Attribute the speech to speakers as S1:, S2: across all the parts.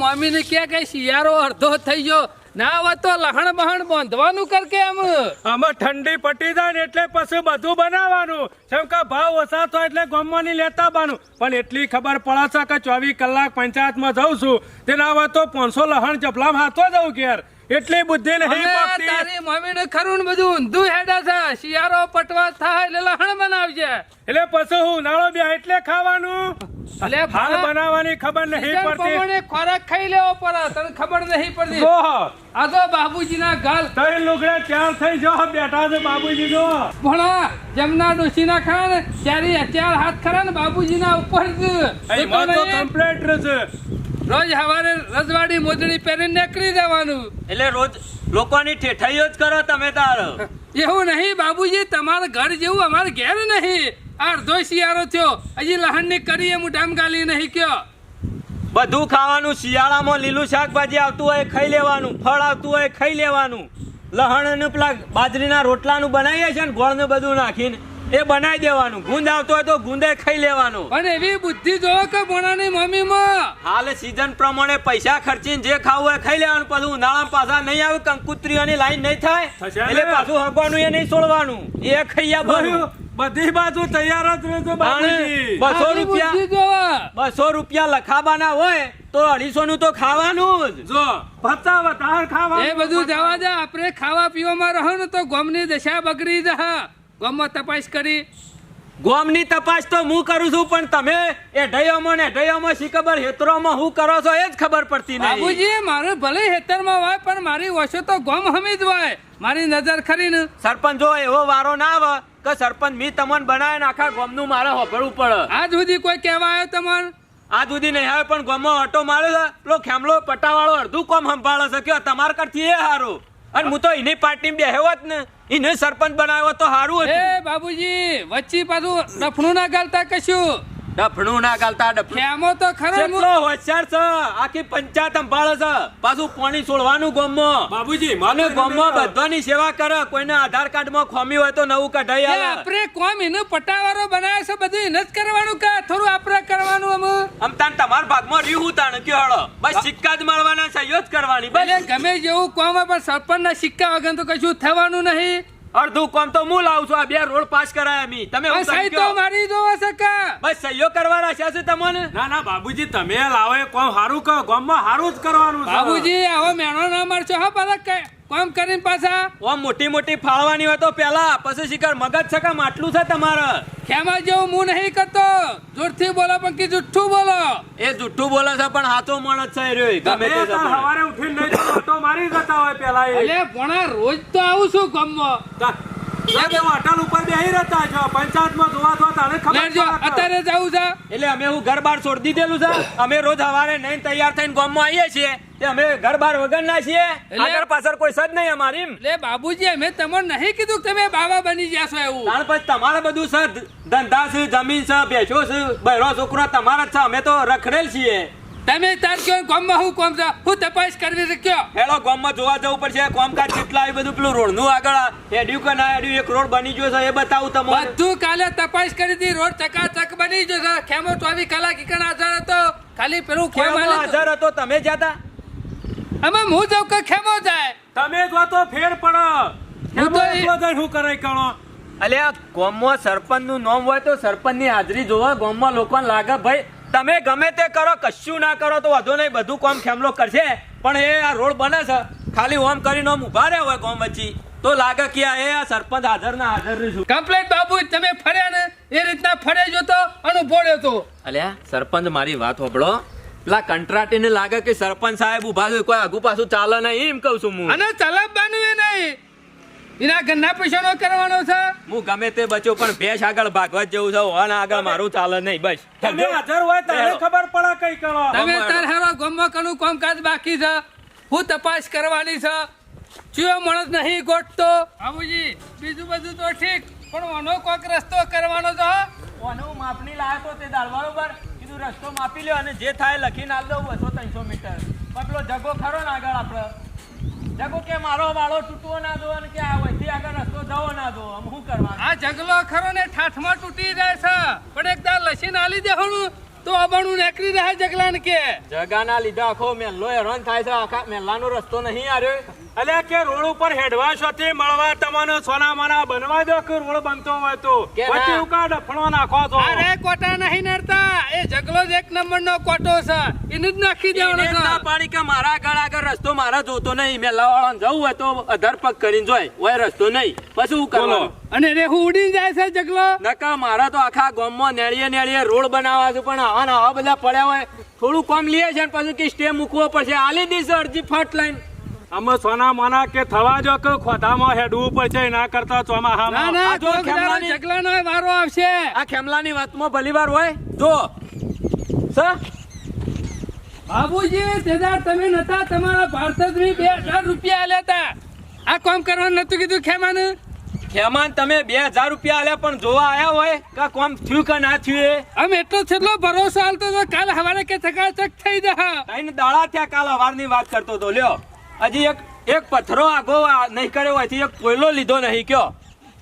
S1: Mummy ને ક્યાં કઈ શિયાળો અડધો થઈ ગયો. ના હોય તો લહણ બહણ બાંધવાનું કર કે એમ?
S2: આમાં ઠંડી પટી જાય ને એટલે પછી બધું બનાવવાનું. જેમ કે ભાવ ઓછા થાય એટલે ગમવાની લેતા બાનું. પણ એટલી ખબર પડે છે કે ચોવીસ કલાક પંચાયતમાં જાઉં છું. તેના હવે તો પાંચસો લહણ જપલામાં હાથો જવું ઘેર. એટલી બુદ્ધિ નહીં.
S1: તારી મમ્મી ને ખરું બધું ઊંધું હેડા છે. શિયાળો પટવા થાય એટલે લહણ બનાવજે.
S2: એટલે પછી હું ઉનાળો બે એટલે ખાવાનું. હાલ બનાવવાની ખબર નહીં પડતી.
S1: પ્રમાણે ખોરાક ખાઈ લેવો પડે તને ખબર નહીં પડતી. આ તો બાબુજીના ગાલ.
S2: તઈ લુગડે ચાર થઈ જો બેઠા છે બાબુજી જો
S1: ભણા જમના ડોશીના ખરા ને ત્યારે અત્યાર હાથ ખરા ને બાબુજીના ઉપર
S2: તો કમ્પ્લેટ છે.
S1: રોજ હવારે રજવાડી મોજડી પહેરીને નીકળી જવાનું.
S3: એટલે રોજ લોકોની ઠેઠાઈઓ જ કરો તમે તાર.
S1: એવું નહીં બાબુજી તમારા ઘર જેવું અમારે ઘેર નહીં. અડધો શિયાળો થયો. હજી લહણની કરી એમ ડામ ગાલી નહીં કયો.
S3: બધું ખાવાનું શિયાળામાં લીલું શાકભાજી આવતું હોય ખાઈ લેવાનું ફળ આવતું હોય ખાઈ લેવાનું. લહણનું પેલા બાજરીના રોટલાનું બનાવીએ છે ને ગોળને બધું નાખીને એ બનાવી દેવાનું. ગુંદ આવતો હોય તો ગુંદે ખાઈ લેવાનું.
S1: પણ એવી બુદ્ધિ જોવો કે ભણાની મમ્મી માં
S3: હાલ સીઝન પ્રમાણે પૈસા ખર્ચીને જે ખાવું હોય ખાઈ લેવાનું. પછી ઉનાળામાં પાછા નહીં આવે કંકુત્રીઓની લાઈન નહીં થાય. એટલે પાછું હગવાનું એ નહીં છોડવાનું. એ ખાઈ આવવાનું
S2: બધી બાજુ તૈયાર જ રહેજો બાબુજી
S3: બસો રૂપિયા બસો રૂપિયા લખાવાના હોય તો અઢીસો નું તો ખાવાનું જ.
S2: જો પત્તા વધાર ખાવા
S1: એ બધું જવા દે આપણે ખાવા પીવામાં રહો ને તો ગમની દશા બગડી જા ગમમાં તપાસ કરી.
S3: ગોમની તપાસ તો હું કરું છું પણ તમે એ ઢયોમાં ને ઢયોમાં શી ખબર હેતરોમાં હું કરો છો એ જ ખબર પડતી નહીં.
S1: બાબુજી મારું ભલે હેતરમાં હોય પણ મારી ઓછો તો ગોમ હમી જ હોય. મારી નજર ખરી ને.
S3: સરપંચ જો એવો વારો ના આવે કે સરપંચ મી તમને બનાવે ને આખા ગોમનું મારે હોભળવું પડે.
S1: આજ સુધી કોઈ કહેવા આવ્યો તમને?
S3: આ સુધી નહીં આવે પણ ગોમમાં ઓટો માર્યો છે. પેલો ખેમલો પટાવાળો અડધું કોમ સંભાળે છે. કે તમાર કરતી એ હારું. અને હું તો એની પાર્ટી બેહ્યો જ ને. એને સરપંચ બનાવ્યો તો હારું હતું.
S1: એ બાબુજી, વચ્ચે પાછું ડફણું ના ગાલતા કશું?
S3: ડફણું ના ગાલતા ડફણું.
S1: તો ખરો
S3: કેટલો હોશિયાર છે આખી પંચાયત સંભાળે છે. પાછું પાણી છોડવાનું ગોમો
S2: બાબુજી
S3: મને ગોમો બધાની સેવા કરે કોઈને આધાર કાર્ડમાં ખોમી હોય તો નવું કઢાઈ આવે.
S1: આપણે કોમ એનો પટાવાળો બનાવે છે બધું એને જ કરવાનું કે થોડું આપણે કરવાનું અમે?
S3: આમ તાન તમાર ભાગમાં રહ્યું હું તાણ કે હળો બસ સિક્કા જ મારવાના સહયોગ જ કરવાની બસ.
S1: ગમે જેવું કોમ હોય પણ સરપંચ ના સિક્કા વગર તો કશું થવાનું નહીં.
S3: અડધું કોમ તો હું લાવું છું. આ બે રોડ પાસ કરાયા મી તમે
S1: સહી તો મારી જોવો છે
S3: બસ સહયોગ કરવા છે છે તમને?
S2: ના ના બાબુજી તમે લાવો કોમ હારું કહો. ગામમાં હારું જ કરવાનું છે.
S1: બાબુજી આવો મેણો ના મારશો હા પાલક ક- કોમ કરીને પાછા?
S3: ઓ મોટી મોટી ફાળવાની હોય તો પેલા પછી શિખર મગજ છે કામ આટલું છે તમારે?
S1: ખેમા જેવું હું નહીં કરતો. જોરથી બોલો પણ કે જુઠ્ઠું બોલો.
S3: એ જુઠ્ઠું બોલે છે પણ હાથો માણસ છે એ રહ્યો ગમે તે
S2: સવારે ઉઠીને નહીં તો મારી જતા હોય પેલા એ.
S1: એટલે ભણા રોજ તો આવું છું ગામમાં.
S2: હોટલ ઉપર બેહી રહેતા છો. પંચાયતમાં તારે ખબર જો
S1: અત્યારે જવું છે.
S3: એટલે અમે હું ઘર છોડી દીધેલું છે. અમે રોજ સવારે નહીં તૈયાર થઈને ગામમાં આવીએ છીએ. તે અમે ઘર બાર વગર ના છીએ આગળ પાછળ કોઈ સદ નહીં અમારી એમ.
S1: એટલે બાબુજી અમે તમને નહીં કીધું તમે બાબા બની જશો એવું.
S3: તાણ પછી તમારે બધું છે. ધંધા છે જમીન છે ભેંસો છે બહેરો છોકરો તમારા જ છે. અમે તો રખડેલ છીએ.
S1: તમે તાર કયો ગામમાં હું કોમ જા હું તપાસ કરવી છે કયો?
S3: હેલો ગામમાં જોવા જવું પડશે. કોમકાજ કેટલા એ બધું પેલું રોડનું આગળ એડ્યું કે ના હેડ્યું એક રોડ બની ગયો છે એ બતાવું તમને.
S1: બધું કાલે તપાસ કરી હતી. રોડ ચકાચક બની ગયો છે. ખેમો ચોવીસ કલાક ઈકણ હાજર હતો. ખાલી પેલું ખેમ
S3: હાજર હતો. તમે જતા
S1: અમે હું જાઉં કે ખેમો જાય?
S2: તમે જો તો ફેર પડો.
S1: હું
S2: કરે કણો?
S3: અલ્યા ગામમાં સરપંચનું નામ હોય તો સરપંચની હાજરી જોવા ગામમાં લોકોને લાગે ભાઈ તમે ગમે તે કરો કશું ના કરો તો વધુ નહીં બધું કોમ ખેમલો કરશે. પણ એ આ રોડ બને છે. ખાલી ઓમ કરીને ઓમ ઊભા રહ્યા હોય કોમ વચ્ચે. તો લાગે કે આ એ આ સરપંચ હાજર ના હાજર રહીશું
S1: કમ્પ્લેટ બાબુ તમે ફર્યા ને એ રીતના ફરે જોતો તો બોલ્યો તો.
S3: અલ્યા સરપંચ મારી વાત હોબળો પેલા કંટ્રાટીને લાગે કે સરપંચ સાહેબ ઊભા છે કોઈ આગુ પાછું ચાલે નહીં એમ કહું છું હું.
S1: અને ચલાવવાનું એ નહીં. એના ઘરના પૈસાનો કરવાનો છે?
S3: હું ગમે તે બચ્યો પણ ભેંસ આગળ ભાગવા જેવું છે. હોન આગળ મારું ચાલે નહીં બસ.
S2: તમે હાજર હોય
S3: તારે.
S2: ખબર પડે કઈ કરો.
S1: તમે તાર હારો ગમો કનું કામકાજ બાકી છે? હું તપાસ કરવાની છે? ચિયો માણસ નહીં ગોઠતો. બાબુજી બીજું બધું તો ઠીક પણ ઓનો કોક રસ્તો કરવાનો છે
S3: ઓનો માપણી લાવ્યો તો તે દાળ પર કીધું રસ્તો માપી લ્યો અને જે થાય લખીને આલ દઉં બસો ત્રણસો મીટર. પણ પેલો જગો ખરો ને આગળ આપણે જગો કે મારો વાળો તૂટવો ના દો અને કે આ વહીથી આગળ રસ્તો જવો ના દો. આમ શું કરવાનું?
S1: આ જગલો ખરો ને ઠાઠમાં તૂટી જાય છે. પણ એક દાર આલી દેવાનું તો અબાણું નીકળી રહે જગલાને કે.
S3: જગાના લીધે આખો મેલ્લો હેરાન થાય છે. આખા મેલ્લાનો રસ્તો નહીં આવ્યો
S2: અલ્યા કે રોડ ઉપર હેડવા શોથી મળવા તમને સોના માના બનવા દો કે રોડ બનતો હોય તો? વચ્ચે ઉકા ડફણો નાખો છો?
S1: અરે કોટા નહીં નડતા એ જગલો જ એક નંબર નો કોટો છે. એનું જ નાખી દેવાનો
S3: છે. ના પાડી કે મારા આગળ આગળ રસ્તો મારા જોતો નહીં. મેલ્લા વાળાને જવું હોય તો અધર પગ કરીને જોય. ઓય રસ્તો નહીં. પછી હું કરવાનું?
S1: અને રેહુ ઉડીને જાય છે જગલો?
S3: નકા મારા તો આખા ગામમાં નેળીએ નેળીએ રોડ બનાવવા છે પણ આવા આવા બધા પડ્યા હોય. થોડું કોમ લઈએ છે ને પછી કે સ્ટે મૂકવો પડશે. આલી દીસ અરજી ફટ લઈને.
S2: અમે સોના માના કે થવા જો કે ખોધામાં હેડવું પડશે ના કરતા
S1: ના
S2: ચોમાહામાં
S1: ના
S3: આ જો ખેમલાની-
S1: જગલાનો વારો આવશે.
S3: આ ખેમલાની વાતમાં ભલી વાર હોય? જો. સ
S1: બાબુજી તેદાર તમે નતા તમારા ભારતની બે હજાર રૂપિયા આલ્યા હતા આ કામ કરવાનું નતું કીધું ખેમાને?
S3: ખેમાન તમે બે હજાર રૂપિયા આલ્યા પણ જોવા આયા હોય કે કોમ થયું કે ના થયું એ?
S1: આમ એટલો છેલ્લો ભરોસો હાલતો તો કાલ હવારે કે ચકાચક થઈ જા
S3: દાડા થયા કાલ અવારની વાત કરતો હતો લ્યો. હજી એક એક પથરો આગો નહીં કર્યો હોય એક કોયલો લીધો નહીં કયો.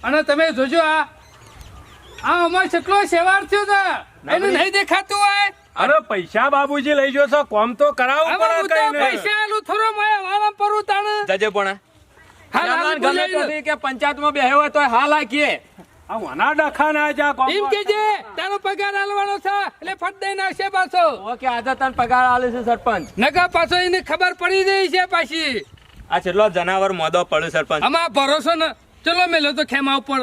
S1: અને તમે જોજો આ આ અમાર કેટલો સેવાર થયો છે. એનું નહીં દેખાતું હોય.
S2: અરે પૈસા બાબુજી લઈ જશો કોમ તો પડે
S1: તો
S2: કઈ નહીં.
S1: પૈસા આલું થોડો મોય વાલમ પરું તાણ.
S3: જજે પણ.
S1: હાલ
S3: ગમે તો કે પંચાયતમાં બેહ્યો હોય તો હાલ
S2: આ વાના ડખા ના જા
S1: એમ કેજે તારો પગાર આલવાનો છે એટલે ફટ આવશે પાછો.
S3: ઓકે આજે તને પગાર આલે છે સરપંચ.
S1: નકા પાછો એને ખબર પડી ગઈ છે પાછી.
S3: આ છેલ્લો જનાવર મોદો પડ્યો સરપંચ.
S1: આમાં ભરોસો ન ચલો મેલો તો ખેમા ઉપર.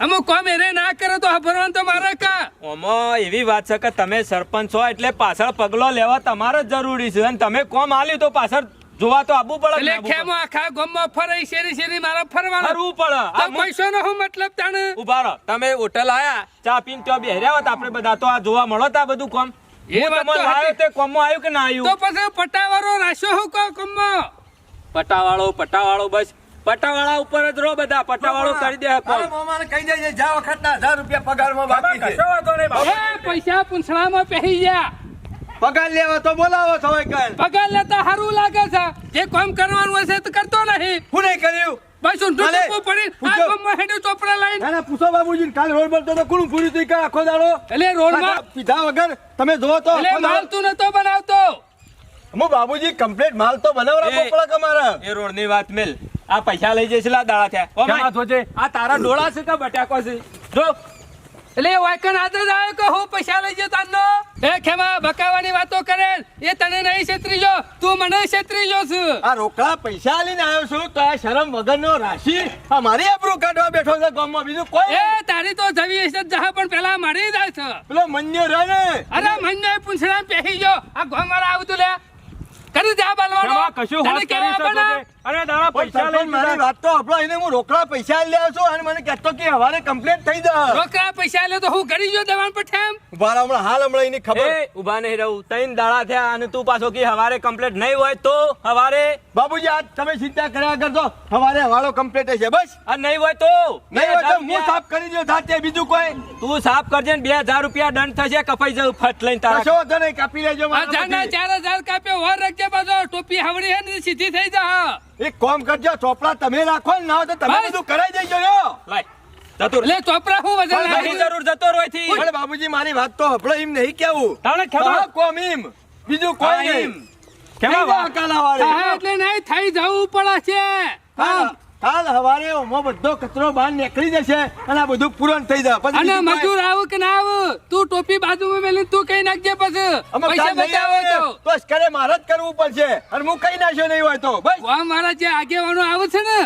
S1: અમુક કોમ એને ના કરે તો હભરવાનું તો મારે કા?
S3: ઓમો એવી વાત છે કે તમે સરપંચ છો એટલે પાછળ પગલો લેવા તમારે જ જરૂરી છે. અને તમે કોમ આલ્યું તો પાછળ જોવા તો આબુ પડે
S1: એટલે
S3: ના
S1: ખેમો આખા ગમમાં ફરે શેરી શેરી મારે
S3: ફરવા
S1: ફરવાનું.
S3: ફરવું પડે. આ
S1: પૈસો નો હું મતલબ તાણે?
S3: ઊભા રહો. તમે હોટલ આયા ચા પીન ત્યાં બેહર્યા હોત આપણે બધા. તો આ જોવા મળો તા બધું કોમ.
S1: એ વાત
S3: તમને
S1: તો
S3: તે કોમમાં આવ્યું કે ના
S1: તો
S3: આવ્યું
S1: પછી પટાવાળો રાખ્યો હું કો ગામમાં
S3: પટાવાળો પટાવાળો બસ. પટાવાળા ઉપર જ રહો બધા. પટાવાળો કરી દે
S4: મામાને કહી દેજે જા વખતના હજાર રૂપિયા પગારમાં બાકી છે.
S2: કશો વાંધો નહીં બાબુ.
S1: એ પૈસા પૂંછડામાં પહેરી ગયા
S4: પગાર લેવો તો બોલાવો છો કાલ
S1: પગાર લેતા સારું લાગે છે. જે કામ કરવાનું હશે તો કરતો નહીં.
S4: હું નહીં કર્યું?
S1: બસ. પડી. આ
S4: પૂછો.
S1: હેડે ચોપડા લઈને.
S4: ના ના પૂછો બાબુજી કાલ રોડ બનતો તો કોણ પૂરી તું કાલ આખો દાડો?
S1: એટલે રોડમાં
S4: પીધા વગર તમે જોવો તો
S1: એટલે
S4: આખો
S1: માલ
S4: દાડો.
S1: તું નતો બનાવતો.
S4: હું બાબુજી કમ્પ્લીટ માલ તો
S3: એ રોડની વાત મેલ. આ પૈસા લઈ જશે લા દાડા થયા. આ તારા ડોળા છે કે બટાકો છે? જો
S1: એટલે વાયકન આદત આવ્યો કે હું પૈસા લઈ જતો નો એ ખેમા બકાવાની વાતો કરે એ તને નહીં છેતરીજો તું મને છેતરીજો છું.
S4: આ રોકડા પૈસા લઈને આવ્યો છું તો આ શરમ વગરનો રાશિ આ મારી આબરૂ કાઢવા બેઠો છે ગામમાં. બીજું કોઈ
S1: એ. તારી તો જવી હશે જહા પણ પેલા મારી જાય છે.
S4: પેલો મન્યો રહે
S1: અરે મને પૂંછડા પહેરી જો આ ગોમારા આવતું લે. કરી જા બાલવાનો
S2: કશું હોત કરી શકો અરે દાડા પૈસા લઈ
S4: મારી વાત તો આપણો એને હું રોકડા પૈસા લઈ છું અને મને કહેતો કે હવારે કમ્પ્લીટ થઈ જાય.
S1: રોકડા પૈસા લે તો હું કરી જો દેવાન પઠામ
S4: ઊભા રહો, હમણાં હાલ હમણાં એની ખબર.
S3: એ ઊભા નહીં રહું. ત્રણ દાડા થયા અને તું પાછો કે હવારે કમ્પ્લીટ નહીં હોય તો હવારે?
S4: બાબુજી આજ તમે ચિંતા કર્યા કરજો હવારે હવાળો કમ્પ્લીટ છે બસ.
S3: આ નહીં હોય તો?
S4: નહીં હોય તો હું સાફ કરી દઉં જાતે બીજું કોઈ.
S3: તું સાફ કરજે ને બે હજાર રૂપિયા દંડ થશે કપાઈ જવું ફટ લઈને તારા
S4: કશો વાંધો નહીં કાપી લેજો મારા
S1: હજારના
S4: પછી.
S1: ચાર હજાર કાપ્યો વાર રાખજે પાછો ટોપી હવડી હે ને સીધી થઈ જા.
S4: એક કામ કરજો ચોપડા તમે રાખો ને ના તો તમે બધું કરાઈ દેજો યો
S3: લાય જતું
S1: લે ચોપરા હું વજન
S4: પણ
S3: જરૂર જતો રોયથી
S4: પણ બાબુજી મારી વાત તો હપળો એમ નહીં કેવું
S2: તાણે ખેમા
S4: કોમ એમ. બીજું કોઈ
S3: હા,
S4: નહીં.
S3: કાલા
S2: ખેમા
S4: થઈ જાય કાલ હવારે.
S1: એટલે નહીં થઈ જવું પડે છે.
S4: કાલ કાલ હવારે ઓમો બધો કચરો બહાર નીકળી જશે અને આ બધું પૂરણ થઈ જાય. પછી
S1: અને મજૂર આવું કે ના આવું? તું ટોપી બાજુમાં મેલી તું કઈ નાખજે પછી. પૈસા બચાવો તો.
S4: બસ કરે મારે જ કરવું પડશે. અને હું કઈ નાખ્યો નહીં હોય તો. બસ.
S1: વા મારા જે આગેવાનો આવે છે ને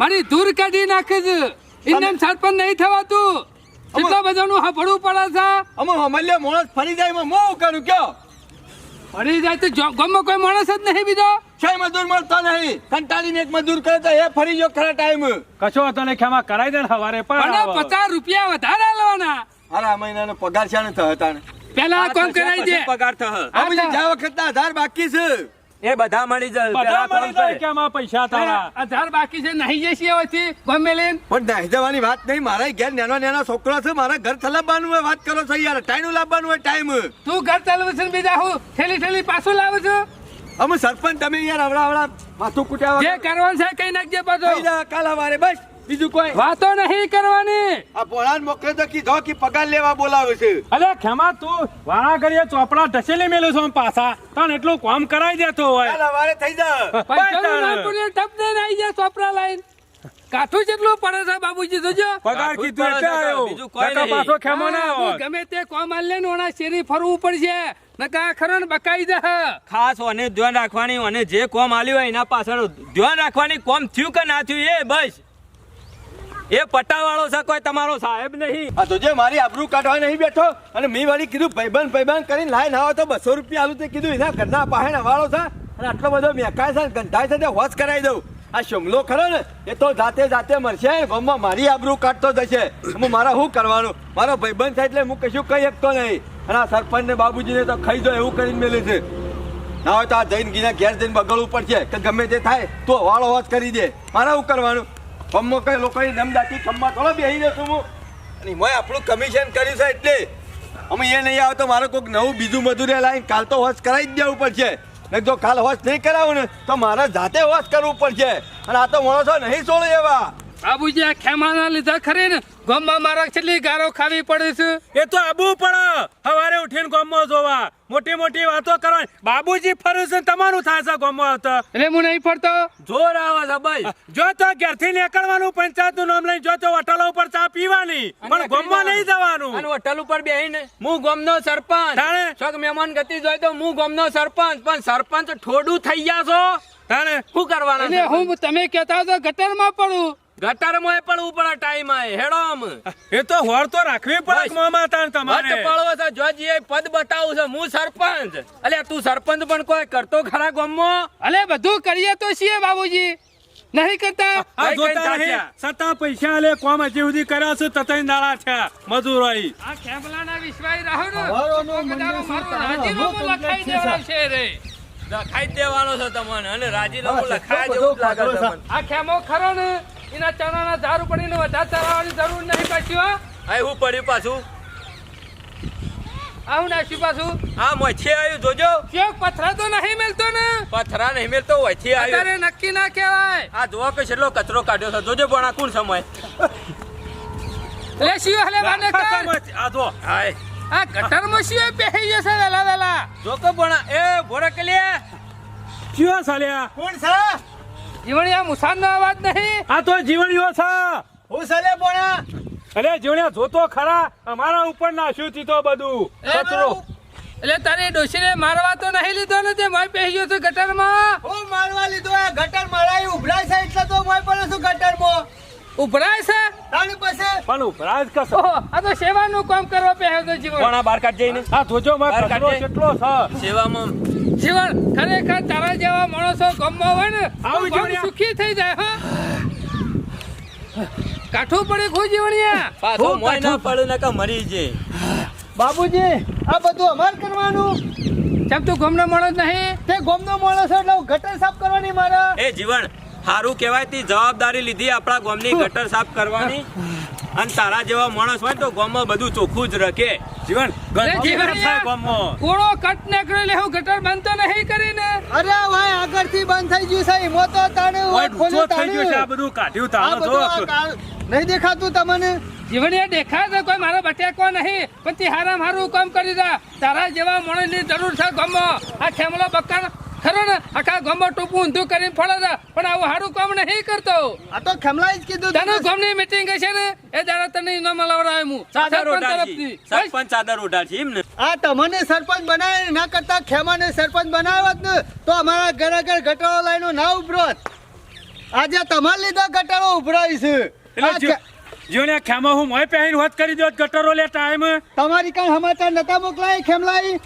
S1: મારી ધૂર કાઢી નાખે છે. એમને સરપંચ નહીં થવાતું. કેટલા બધાનું હફડવું પડે છે?
S4: અમે હમલ્યો માણસ ફરી જાય મો કરું કયો?
S1: ફરી જાય તો ગમો કોઈ માણસ જ નહીં બીજો.
S4: છે મજૂર મળતો નહીં? કંટાળીને એક મજૂર કરે તો એ ફરી જો ખરા ટાઈમ
S2: કશો હતો ને ખેમા કરાઈ દે ને હવારે પણ
S1: પચાસ રૂપિયા વધારે લેવાના
S4: અરે આ મહિનાનો પગાર છે ને થયો
S1: પેલા કોમ કરાઈ દે?
S3: પગાર થશે.
S4: બાબુજી જ્યાં વખતના આધાર બાકી છે.
S3: એ બધા મળી જાય
S2: બધા મળી જાય
S3: છે?
S2: કે પૈસા તારા.
S1: આધાર બાકી છે નહીં જશે હવેથી ગમે લઈને.
S4: પણ નાહી જવાની વાત નહીં મારા ઘેર નાનો નાનો છોકરો છે મારા ઘર ચલાવવાનું હોય વાત કરો છો યાર ટાઈમ લાવવાનું હોય ટાઈમ.
S1: તું ઘર ચલાવું છે બીજા હું થેલી થેલી પાછું લાવું છું?
S4: અમે સરપંચ તમે યાર હવડા હવડા માથું કુટ્યા
S1: જે કરવાનું છે કઈ નાખજે પાછો.
S4: કાલ બસ. બીજું કોઈ?
S1: વાતો નહીં કરવાની.
S4: આ પોળાન મોકલે તો કીધો કે પગાર લેવા બોલાવે છે.
S2: અરે ખેમા તું વાળા કરીએ ચોપડા ઢસેલી મેલું છું પાછા. તણ એટલું કામ કરાઈ દેતો હોય.
S4: કાલા વારે થઈ જા.
S1: બોલીને ટપ દે આવી જા ચોપડા લાઈન. કાઠું જેટલું પડે છે બાબુજી જોજો.
S2: પગાર કીધું એટલે આવ્યો.
S3: બીજું કોઈ
S2: નકર
S3: નહીં.
S2: પાછો ખેમો ના આવો
S1: ગમે તે કોમ આલે ને ઓના શેરી ફરવું પડશે. નકા ખરો ને બકાઈ દે.
S3: ખાસ ઓને ધ્યાન રાખવાની અને જે કોમ આલ્યું હોય એના પાછળ ધ્યાન રાખવાની કોમ થયું કે ના થયું એ બસ. એ પટ્ટાવાળો છે કોઈ તમારો સાહેબ નહીં.
S4: આ તો જે મારી આબરૂ કાઢવા નહીં બેઠો. અને મેં વાળી કીધું ભાઈબંધ ભાઈબંધ કરીને લાઈન આવો તો બસો રૂપિયા આલું તે કીધું. એના ઘરના પાસે વાળો છે. અને આટલો બધો મેકાય છે ગંધાય છે તે હોશ કરાવી દઉં. આ શમલો ખરો ને, એ તો જાતે જાતે મરશે. ગામમાં મારી આબરૂ કાઢતો જશે. હું મારા શું કરવાનું? મારો ભાઈબંધ થાય એટલે હું કશું કહી શકતો નહીં. અને આ સરપંચ ને બાબુજીને તો ખાઈ દો એવું કરીને મેલ્યું છે. ના હોય તો આ જઈને ગીના ઘેર જઈને બગડવું પડશે. કે ગમે તે થાય, તો વાળો હોશ કરી દે. મારે શું કરવાનું? ખમ્મો કઈ લોકોની નમદાતી ખમ્મા થોડો બેસી જશું હું? અને મેં આપણું કમિશન કર્યું છે એટલે. અમે એ નહીં આવે તો મારે કોઈક નવું બીજું મજૂરી લાવીને કાલ તો હોશ કરાવી જ દેવું પડશે. જો કાલ હોશ નહીં કરાવું ને, તો મારે જાતે હોશ કરવું પડશે. અને આ તો માણસો નહીં છોડે એવા.
S1: બાબુજી આ ખેમાના લીધા ખરી ને ગામમાં મારા કેટલી ગારો ખાવી પડે છે?
S2: એ તો આબુ પડે. સવારે ઉઠીને ગામમાં જોવા. મોટી મોટી વાતો કરવાની. બાબુજી ફરું છે તમારું થાય છે ગામમાં તો.
S1: એટલે હું નહીં ફરતો.
S3: જોર આવે છે ભાઈ.
S2: જો તો ઘેરથી નીકળવાનું પંચાયતનું નામ લઈને જો તો હોટલ ઉપર ચા પીવાની. પણ ગામમાં નહીં જવાનું.
S3: અને હોટલ ઉપર બેહીને હું ગામનો સરપંચ.
S2: તાણે?
S3: શોક મહેમાન ગતિ જોઈ તો હું ગામનો સરપંચ. પણ સરપંચ ઠોડું થઈ ગયા છો.
S2: તાણે?
S3: શું કરવાના
S1: હું તમે કહેતા તો ગટરમાં પડું.
S3: ગટરમાં પણ ઉપર ટાઈમ આય હેડોમ
S2: એ તો હોર તો રાખવી પડે મામા
S3: તાન
S2: તમારે.
S3: હટ પડવો છે જોજી એ પદ બતાવું છે હું સરપંચ. અલે તું સરપંચ પણ કોઈ કરતો ખરા ગમમો?
S1: અલે બધું કરીએ તો છીએ બાબુજી. નહીં કરતા?
S2: આ જોતા નહીં? સત્તા પૈસા લે કોમ હજી સુધી કર્યા છે તતઈ નાળા છે મજૂરો
S1: આ ખેમલાના વિશ્વાસ રહો નો મારો રાજીનામું લખાઈ દેવાનો છે રે.
S3: લખાઈ દેવાનો છે તમને અને રાજીનામું
S4: હા,
S3: લખાય જેવું લાગે તમને.
S1: આ ખેમો ખરો ને? એના ચણાના ધાર પડીને વધારે ચલાવવાની જરૂર નહીં પાછી હો.
S3: આ હું પડ્યું પાછું?
S1: આવું નાખ્યું પાછું?
S3: હા મોથી આવ્યું જોજો.
S1: કેવું પથરા તો નહીં મેલતો ને?
S3: પથરા નહીં મેલતો હોયથી આવ્યું
S1: અરે નક્કી ના કહેવાય.
S3: આ જોવા કે છેલ્લો કચરો કાઢ્યો છે. જોજો પણ આ કોણ સમય?
S1: લે શિવ હલે બાને કર.
S2: આ જો.
S3: હાય.
S1: આ ગટરમાં શિવ બેહી જશે વેલા વેલા?
S3: જો કે પણ એ ભોરા કે લે
S2: ચિયો સાલ્યા
S4: કોણ છે?
S1: જીવણિયા મુસાનનો અવાજ નહીં?
S2: આ તો જીવણિયો છે.
S4: હું સલે બોણા
S2: અરે જીવણિયા જોતો ખરા અમારા ઉપર ના શું તો બધું. કચરો.
S1: એટલે તારી ડોશીને મારવા તો નહીં લીધો ને તે મય બેહી ગયો છે ગટરમાં?
S4: હું મારવા લીધો આ ગટર મારાય ઉભરાય છે એટલે તો મય પડે છું ગટરમાં.
S1: ઉભરાય છે?
S4: તાણી પાસે
S2: પણ ઉપરાજ કસો
S1: આ તો સેવાનું કામ કરવા પહેર્યો તો જીવણ
S3: પણ આ બાર કાઢ જઈને?
S2: આ જોજો માં કચરો. કેટલો છે.
S3: સેવામાં
S1: જીવન ખરેખર તારા જેવા માણસો ગમવા હોય ને
S2: આવું જીવન
S1: સુખી થઈ જાય હા. કાઠું પડે ખો જીવણિયા
S3: પાછો મોય ના પડે ને કે મરી જે.
S4: બાબુજી આ બધું અમાર કરવાનું.
S1: કેમ તું ગમનો માણસ નહીં?
S4: તે ગોમનો માણસ એટલે ગટર સાફ કરવાની મારા.
S3: એ જીવન સારું કહેવાય તે જવાબદારી લીધી આપણા ગામની ગટર સાફ કરવાની. અને તારા જેવા માણસ હોય તો ગામમાં બધું ચોખ્ખું જ રખે.
S2: જીવન ગંદકી
S1: જીવણ
S2: થાય ગામમાં.
S1: કોળો કટ ને કરે લે ગટર બંધ તો નહીં કરીને.
S5: અરે ભાઈ આગળથી બંધ થઈ ગયું છે એમાં તો તાણે ખોલ્યું
S2: થઈ ગયું છે આ બધું કાઢ્યું તાનો જો.
S5: નહીં દેખાતું તમને?
S1: જીવણિયા દેખાય છે કોઈ મારો બટેકો નહીં પણ તે હારામ હારું કામ કરી દે તારા જેવા માણસની જરૂર છે ગમો આ ખેમલો બક્કા ખરો ને આખા ગમો ટૂંકું ઊંધું કરીને ફળે છે પણ આવું સારું કામ નહીં કરતો.
S5: આ તો ખેમલાઈ જ કીધું
S1: તને. મીટિંગ હશે ને એ દાડા તને ઇનામ લવડાવ્યું હું. સરપંચ
S3: એમ ને?
S5: આ તમને સરપંચ બનાવે ના કરતા ખેમાને સરપંચ બનાવ્યો ને તો અમારા ઘરે ઘર ગટરો લાઈનો ના ઉભરોત આજે તમારે લીધા ગટરો ઉભરાય છે.
S2: એટલે જીવણિયા ખેમા હું મોય પહેરીને હોત કરી દો ગટરો લે ટાઈમ.
S5: તમારી કાંઈ સમાચાર નતા મોકલાય ખેમલાઈ?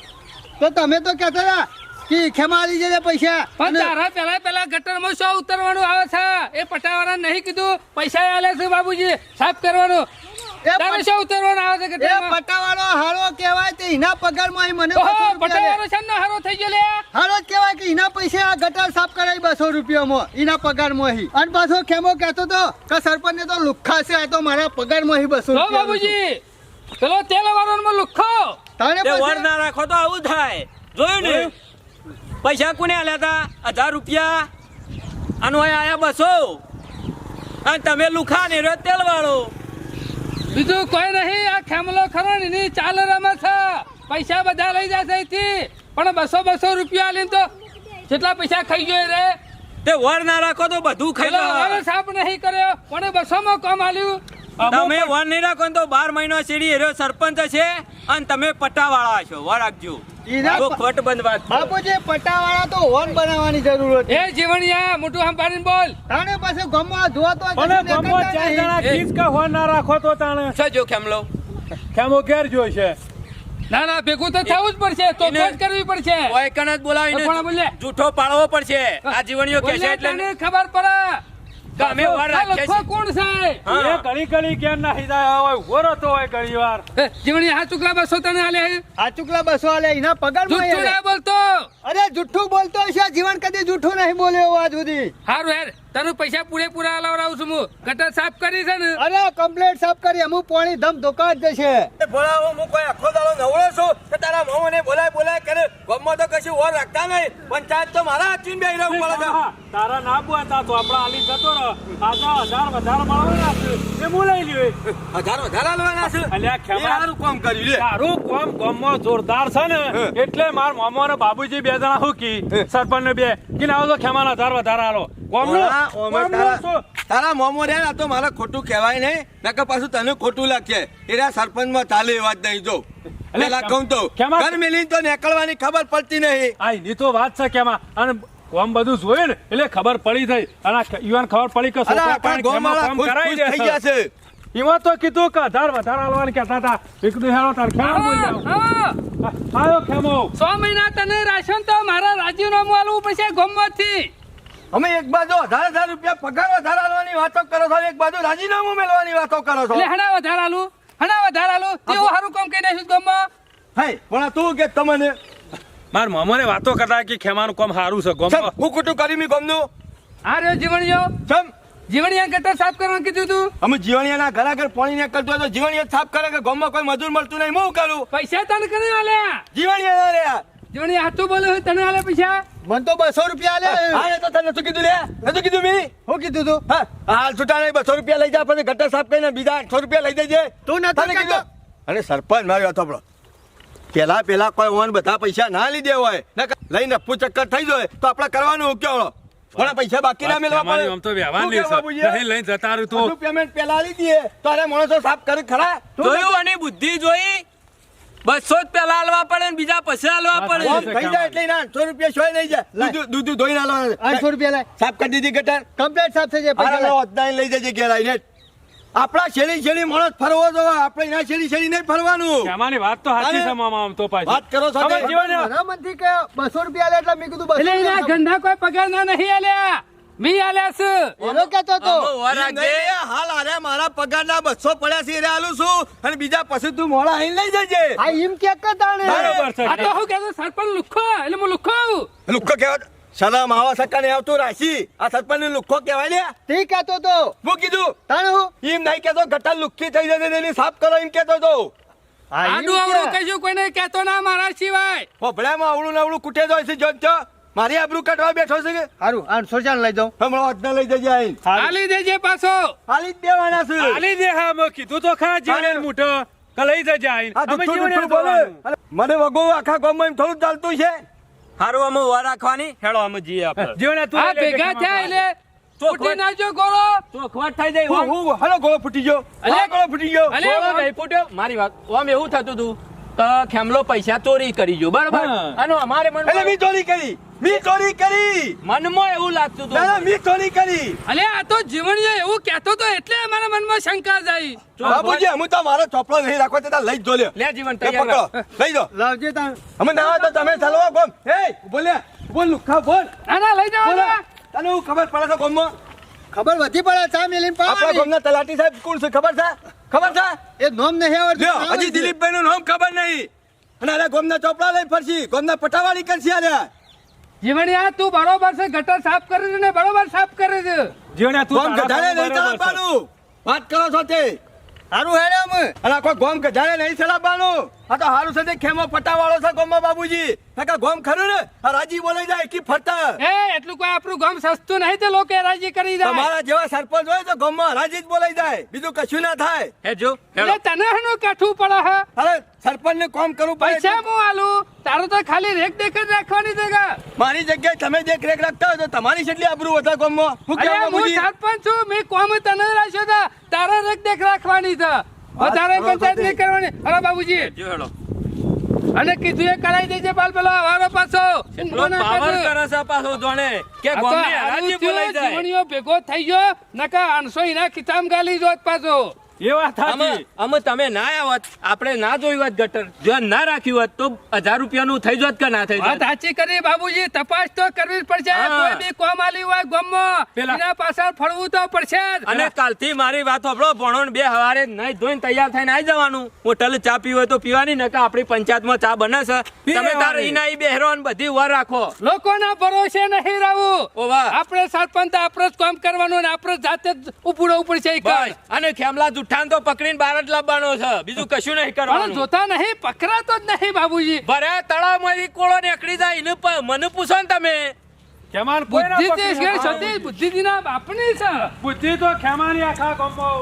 S5: તો તમે તો કહેતા હતા કે ખેમા આલી જશે પૈસા.
S1: પણ તારા પેલા પેલા ગટરમાં શું ઉતરવાનું આવે છે? એ પટાવાળા નહીં કીધું? પૈસા આલે છે બાબુજી સાફ કરવાનું.
S5: એ
S1: તારે શું ઉતરવાનું આવે છે ગટરમાં?
S5: પટાવાળો હારો કહેવાય તે એના પગારમાં મને.
S1: પટાવાળો છે ને હારો થઈ ગયો લે.
S5: હારો જ કહેવાય કે એના પૈસા આ ગટર સાફ કરાવી બસો રૂપિયામાં એના પગારમાં હી અને પાછો ખેમો કહેતો તો કે સરપંચને તો લુખ્ખા છે આ તો મારા પગારમાં હી બસો
S1: બાબુજી પેલો તેલ વાળો લુખો.
S5: તાણે
S3: તે વર ના રાખો તો આવું થાય. જોયું ને? પૈસા કોને આલ્યા હતા? હજાર રૂપિયા. અને ઓય આયા બસો. અને તમે લુખા ને રહ્યો તેલ વાળો.
S1: બીજું કોઈ નહીં આ ખેમલો ખરો ને એની ચાલ રમે છે. પૈસા બધા લઈ જશે અહીંથી. પણ બસો બસો રૂપિયા લઈને તો જેટલા પૈસા ખાઈ ગયો રે.
S3: તે વર ના રાખો તો બધું ખાઈ લો.
S1: હવે સાફ નહીં કર્યો પણ બસો માં કામ આલ્યું.
S3: તમે વર નહીં રાખો તો બાર મહિનો સીડી એરો સરપંચ છે અને તમે પટ્ટાવાળા છો વર રાખજો. ખોટ બંધ છે.
S5: બાપુજી પટ્ટાવાળા તો હોર્ન બનાવવાની જરૂર હતી.
S1: એ જીવણિયા મોટું સંભાળીને બોલ.
S5: તાણે પાસે ગમવા જોવા તો
S2: પણ ગમો ચાર જણા ખીચ કે હોન ના રાખો તો તાણે.
S3: શું જો ખેમલો?
S2: ખેમો ઘેર જોઈશે
S1: ના ના ભેગું તો થવું જ પડશે. તો જ કરવી પડશે.
S3: કોઈ કણ જ બોલાવીને
S1: બોલે?
S3: જૂઠો પાડવો પડશે. આ જીવણીઓ કે છે એટલે
S1: ખબર પડે.
S3: વર
S1: આ. કોણ.
S2: એ હોય હોય ઘણી વાર
S1: એ, જીવણિયા ચુકલા બસો તને આલે
S5: આ ચુકલા બસો આલે એના પગાર
S1: જુઠ્ઠું ના બોલતો.
S5: અરે જુઠ્ઠું બોલતો જીવન કદી જુઠ્ઠું નહીં બોલ્યો આજ સુધી.
S1: હારું હેર. તને પૈસા પૂરેપૂરા અલાવડાવું છું હું. ગટર સાફ કરી છે ને?
S5: અરે કમ્પ્લેટ સાફ કરી અમુક પાણી ધમ ધોકા જ જશે.
S4: બોલાવો હું કોઈ આખો દાડો નવળો છું કે તારા ને બોલાય બોલાય કરે. ગમમાં તો કશું ઓર રાખતા નહીં. પંચાયત તો મારા હાથીને બેહી રહ્યું પડે
S2: તારા ના બોલતા તો આપણા આલી જતો રહો આજે હજાર વધારે મળવાના છે. એ હું લઈ લ્યો
S4: હજાર વધારે આલવાના છે?
S2: અલ્યા ખેમા
S4: સારું કામ કર્યું લે.
S2: તારું કોમ ગામમાં જોરદાર છે ને. એટલે માર મામા અને બાબુજી બે જણા હું કી? સરપંચ ને બે. કે લાવો તો ખેમાના હજાર વધારે આલો. ગામનું-
S4: તારા- મોમો રે આ તો મારે ખોટું કહેવાય નહીં. નકર પાછું તને ખોટું લાગે એરા સરપંચમાં ચાલે એ વાત નહીં જો. એટલે કહું તો? ઘર મેલીને તો નીકળવાની ખબર પડતી નહીં.
S2: આ ની તો વાત છે કેમાં અને કોમ બધું જોયું ને એટલે ખબર પડી થઈ. અને યુવાન ખબર પડી કે
S4: થઈ
S2: એમાં તો કીધું કે હજાર વધારે હાલવાનું કહેતા હતા. કીધું હેળો તાર ખેમા બોલી
S1: આવો,
S2: આવો.
S1: આવો.
S2: આ- આયો ખેમો.
S1: સો મહિના તને રાશન તો મારા રાજીનામું આલવું પડશે ગોમમાંથી.
S4: અમે એક બાજુ હજાર હજાર રૂપિયા પગાર વધારે હાલવાની વાતો કરો છો એક બાજુ રાજીનામું મેળવાની વાતો કરો છો.
S1: એટલે હણા વધારે હાલું હણા વધારે હાલું તેવું સારું કામ કહી દઈશું ગોમમાં.
S4: હે પણ તું કે તમને
S2: માર મામાને વાતો કરતા કે ખેમાનું કોમ સારું છે ગોમ
S4: હું કુટું કરી મી ગોમનું?
S1: આ રહ્યો જીવણિયો?
S4: ચમ.
S1: જીવણિયા ગટર સાફ કરવાનું કીધું તું?
S4: અમે જીવણિયાના ઘર આગળ પાણી હોય તો જીવણિયા સાફ કરે કે ગોમમાં કોઈ મજૂર મળતું નહીં. હું કરું?
S1: પૈસા તને કરે આલે
S4: જીવણિયા ના રે આ.
S1: જીવણિયા હાથું બોલ્યું તને આલે પૈસા?
S5: મન તો બસો રૂપિયા આલે
S4: હા એ તો તને શું કીધું લે? નતું કીધું મી?
S5: હું કીધું તું?
S4: હા હાલ છૂટા નહીં બસો રૂપિયા લઈ જા પછી ગટર સાફ કરીને બીજા આઠસો રૂપિયા લઈ દેજે.
S5: તું ના
S4: તને કીધું? અને સરપંચ માર્યો હતો આપણો. પેલા પેલા કોઈ ઓન બધા પૈસા ના લીધે હોય. લઈને નફ્ફુ ચક્કર થઈ જાય તો આપણે કરવાનું કેવડો પણ પૈસા બાકી ના મેળવા
S2: ખેમાની આમ તો વ્યવહાર
S4: શું
S2: લે
S4: કહેવા
S2: છે
S4: બાબુજી?
S2: નહીં લઈને જતા રહ્યું તો.
S4: પેમેન્ટ પેલા દઈએ તો અરે માણસો સાફ કરી ખરા?
S3: જોયું અને બુદ્ધિ જોઈ? બસો જ પેલા હાલવા પડે ને બીજા પછી હાલવા પડે.
S4: થઈ જાય એટલે ના આઠસો રૂપિયા શોય નહીં જાય. દૂધ દૂધ ધોઈને છે.
S5: આઠસો રૂપિયા
S4: સાફ કરી દીધી ગટર.
S5: કમ્પ્લેટ સાફ થઈ જાય પૈસા
S4: હારા
S5: લાય.
S4: ઓતનાઈને લઈ જજે ઘેર આવીને. આપણા શેરી શેરી માણસ ફરવો તો આપણે એના શેરી શેરી નહીં ફરવાનું.
S2: વાત તો સાચી છે મામા આમ તો પાછી.
S4: વાત કરો છો
S2: જીવન
S5: કે બસો રૂપિયા આલે એટલે મેં કીધું બસો
S1: એટલે એના ગંધા કોઈ પગાર ના નહીં આલ્યા. મી આલ્યા છે.
S5: એનો તો.
S4: હાલ આરે મારા પગારના બસો પડ્યા છે એ આલું છું. અને બીજા પછી તું મોડા આઈને લઈ જજે.
S5: આ એમ કે કે તાણે
S2: બરોબર છે.
S1: આ તો હું કહેતો સરપંચ લુખો એટલે હું લુખો લુખો
S4: લુખ્ખો કહેવાય માવા આવા સક્કા ને આવતું રાશી આ સરપંચ ને લુખ્ખો કહેવાય લે
S5: તી કહેતો તો.
S4: હું કીધું
S5: તાણે હું?
S4: એમ નહીં કેતો ગટર લુખ્ખી થઈ જશે ને એની સાફ કરો એમ કેતો તો.
S5: આ
S1: આડું આવડું. કશું કોઈને કહેતો ના મારા સિવાય.
S4: હોભળામાં આવડું ને અવળું કુટે જાય છે જો છો? મારી આબરૂ કાઢવા બેઠો છે કે?
S5: હારું આઠસો ચાલ લઈ જાઉં.
S4: હમણાં અડધા લઈ જજે આઈ.
S1: હાલી દેજે પાછો.
S4: હાલી જ દેવાના છે.
S2: હાલી દે હા મેં કીધું તો ખરા જીવન મોટો કલઈ લઈ જજે.
S4: આ. અરે, મને વગો આખા ગામમાં એમ થોડું ચાલતું છે.
S3: હારું અમે વર રાખવાની? હેડો અમે જઈએ આપણે.
S2: જીવને તું
S1: આ ભેગા થયા એટલે ફૂટી નાખજો ગોળો.
S3: ચોખવટ થઈ જાય
S4: હું. હલો ગોળો ફૂટી ગયો.
S1: અલે,
S4: ગોળો ફૂટી ગયો.
S1: અલે,
S3: ગોળો નહીં ફૂટ્યો. મારી વાત ઓમ એવું થતું હતું તો. ખેમલો પૈસા ચોરી કરી જો બરાબર? અને અમારે
S4: એટલે મી ચોરી કરી. મી ચોરી કરી.
S3: મનમાં એવું લાગતું
S4: ના ના
S3: હતું
S4: મી ચોરી કરી.
S1: અલે આ તો જીવણીઓ એવું કહેતો તો એટલે અમારા મનમાં શંકા જાય.
S4: બાબુજી હું તો મારો ચોપડો નહીં રાખો તે લઈ જ લ્યો.
S3: લે. જીવન તૈયાર
S4: પકડો. લઈ જો.
S5: લાવજે તા
S4: અમે ના તો તમે ચાલો ગોમ. એ બોલ્યા બોલ લુખા બોલ
S1: ના ના લઈ જાવ
S4: બોલ. તને હું ખબર પડે છે ગોમમાં?
S5: ખબર વધી પડે ચા પા
S4: આપણા ગોમના તલાટી સાહેબ કોણ છે ખબર છે? ખબર છે?
S5: એ નોમ નહીં આવડતું
S4: હજી. દિલીપભાઈ નું નામ ખબર નહીં. અને અરે ગોમના ચોપડા લઈ ફરશી. ગોમના પટાવાળી કરશી અરે
S1: જીવણિયા તું બરોબર છે ગટર સાફ કરે છે ને બરોબર સાફ કરે છે
S2: જીવણિયા તું
S4: ગધાડે નહીં પાડું વાત કરો છો તે.
S5: હારું હેડે અમે.
S4: અને કોઈ ગોમ ગધારે નહીં ચલાવવાનું. આ તો હારું છે ખેમો પટાવાળો છે ગોમમાં બાબુજી. કાકા ગોમ ખરું ને? આ રાજી બોલાઈ જાય કી ફરતા?
S1: એ એટલું કોઈ આપણું ગોમ સસ્તું નહીં તે લોકો રાજી કરી જાય.
S4: તમારા જેવા સરપંચ હોય તો ગોમમાં રાજી જ બોલાઈ જાય. બીજું કશું ના થાય.
S3: હે જો
S1: એટલે તને હનું કાઠું પડે હે?
S4: અરે સરપંચ ને કોમ કરું
S1: પૈસા હું આલું? તારું તો ખાલી રેક દેખ જ રાખવાની જગા
S4: મારી જગ્યાએ તમે જે રેખ રાખતા હોય તો તમારી જેટલી આબરૂ વધે ગોમમાં. હું
S1: અરે
S4: કેવા
S1: હું સરપંચ છું મેં કોમ તને રાખ્યો તા તારા રેક દેખ રાખવાની છે. વધારે પંચાયત. નહીં કરવાની. અરે બાબુજી અને કીધું એ કરાવી દેજે બાલ પેલો હવારો પાછો.
S3: પાવર કરે છે પાછો જોણે કે ગોમની હરાજી બોલાઈ જાય.
S1: જીવણીઓ ભેગો થઈ ગયો નકા આણસો એના ખિતામ ગાલી જોત પાછો.
S2: એ વાત
S3: અમે તમે ના આવત આપણે ના જોયું હોત ગટર. જો ના રાખ્યું હોત તો હજાર રૂપિયાનું થઈ જોત કે ના થઈ
S1: વાત સાચી કરી બાબુજી તપાસ તો કરવી જ પડશે. કોઈ બી કોમ આલી હોય ગામમાં
S2: પેલા-
S1: પાછળ ફરવું તો પડશે
S3: અને કાલથી મારી વાત ભણો બે હવારે નહીં ધોઈને તૈયાર થઈને આવી જવાનું. હોટલ ચા પીવો તો પીવાની નકા આપણી પંચાયતમાં ચા બને છે. તમે તાર ઈના બેહરો ને બધી વાર રાખો.
S1: લોકોના ભરોસે નહીં
S3: રહું
S1: આપણે સરપંચ આપણે જ કામ કરવાનું ને આપણે જાતે જ રહેવું પડશે
S3: અને ખેમલા જુઠ્ઠાને તો પકડીને બહાર જ લાવવાનો છે. બીજું કશું નહીં કરવાનું.
S1: જોતા નહીં પકડાતો જ નહીં બાબુજી.
S3: ભરે તળાવમાંથી કોળો નીકળી જાય એને મને પૂછો ને તમે.
S2: ખેમાન
S1: બુદ્ધિ
S2: પકડી
S1: તે છે,
S2: શકે.
S1: સતી બુદ્ધિજીના બાપની છે.
S2: બુદ્ધિ તો ખેમાની આખા ગામમાં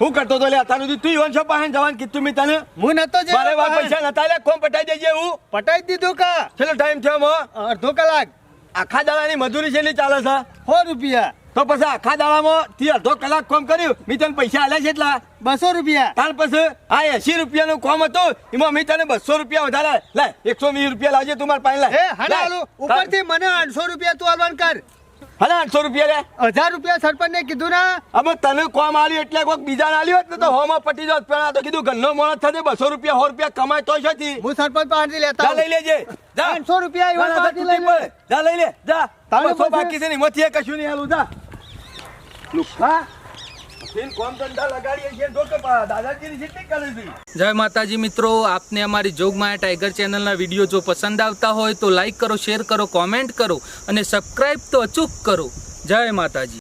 S4: હું કરતો તો લે અત્યાર સુધી તું છો પાસે જવાનું કીધું મેં તને?
S5: હું નતો જે
S4: મારે વાર પૈસા નતા લે કોમ પટાઈ દેજે હું.
S5: પટાઈ દીધું કા?
S4: છેલ્લો ટાઈમ થયો મો
S5: અડધો કલાક.
S4: આખા દાડાની મજૂરી છે ચાલે છે.
S5: સો રૂપિયા.
S4: તો પછી આખા દાડામાં તે અડધો કલાક કોમ કર્યું. મેં તને પૈસા આલ્યા છે એટલા?
S5: બસો રૂપિયા.
S4: તાર પછી આ એસી રૂપિયાનું કોમ હતું. એમાં મેં તને બસો રૂપિયા વધારે લે એકસો વીસ રૂપિયા લાવજે તું મારા પાસે લે
S5: હાલો? હાલો ઉપરથી મને આઠસો રૂપિયા તું આલવાન કર.
S4: હા આઠસો રૂપિયા લે?
S5: હજાર રૂપિયા સરપંચ ને કીધું ના.
S4: અમે તને કોમ આલ્યું એટલે કોઈક બીજા આલ્યું હોત ને તો હોમાં પટી જાવ પેલા તો કીધું ઘરનો માણસ થશે બસો રૂપિયા સો રૂપિયા કમાય તો છે
S5: હું સરપંચ પાસેથી લેતા
S4: લઈ લેજે.
S5: આઠસો રૂપિયા
S4: ના, ના. જા લઈ લે. જા.
S5: તારે તો
S4: બાકી છે ને એમાંથી એ કશું નહીં હાલું જા લુખા
S6: જય માતાજી મિત્રો આપને અમારી જોગમાયા ટાઈગર ચેનલના વીડિયો જો પસંદ આવતા હોય તો લાઈક કરો શેર કરો કોમેન્ટ કરો અને સબસ્ક્રાઈબ તો અચૂક કરો. જય માતાજી.